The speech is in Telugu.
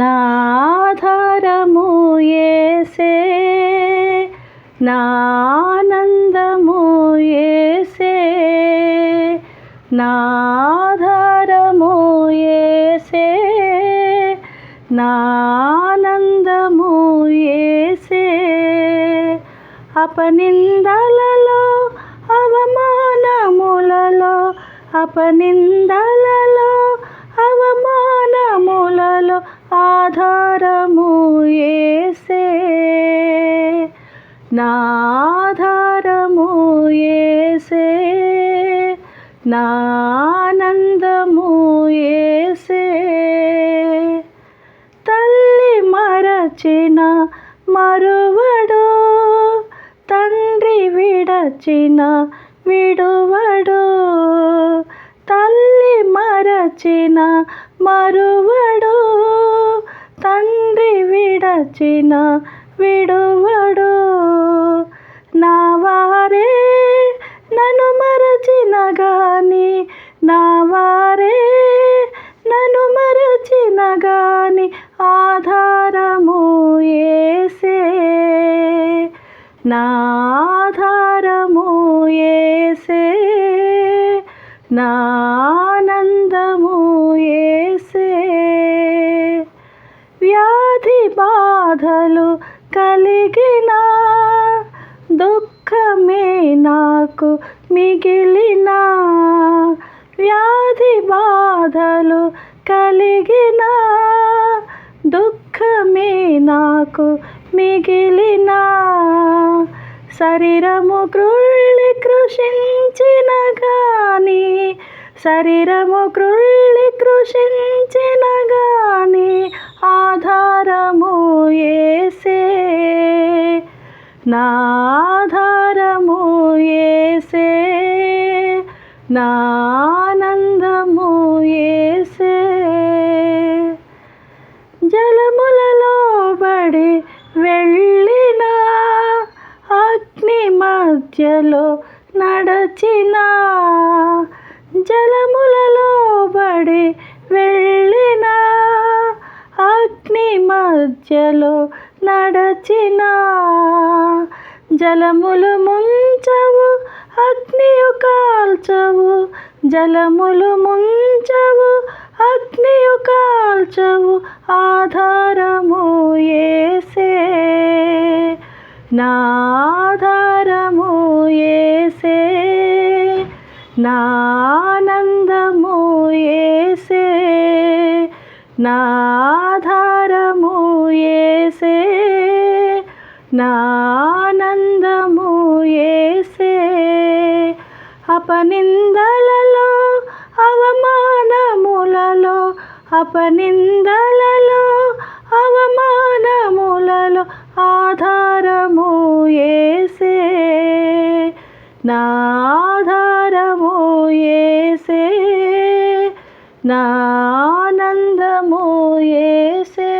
నాధారము ఏసే నానందము ఏసే నాధారము ఏసే నానందము ఏసే. అపనిందలలో అవమానములలో అపనిందలలో అవమానములలో ఆధారము ఏసే. నా ఆధారము ఏసే. నా ఆనందము ఏసే. తల్లి మరచిన మరువడు తండ్రి విడచిన విడువడు. తల్లి మరచిన మరువడు వచ్చిన విడువడు. నా వారే నన్ను మరచిన గాని నా వారే నన్ను మరచిన గాని ఆధారము ఏసే. నా ఆధారము ఏసే నా ఆనందము ఏసే. బాధలు కలిగిన దుఃఖమే నాకు మిగిలిన వ్యాధి బాధలు కలిగిన దుఃఖమే నాకు మిగిలిన. శరీరము కృళ్ళి కృషించిన కానీ శరీరము కృళ్ళి కృషించిన ఏసే నాధారము ఏసే నానందము ఏసే. జలములలో బడి వెళ్ళిన అగ్ని మధ్యలో నడచిన జలములలో బడి వెళ్ళిన అగ్ని మధ్యలో నడచిన జలములు ముంచవు అగ్నియు కాల్చవు జలములు ముంచవు అగ్నియు కాల్చవు ఆధారము ఏసే. నాధారము ఏసే నా నా ఆధారము ఏసే నా ఆనందము ఏసే. అపనిందలలో అవమానములలో అపనిందలలో అవమానములలో ఆధారము ఏసే. నా ఆధారము ఏసే. నా ఆనందము ఏసే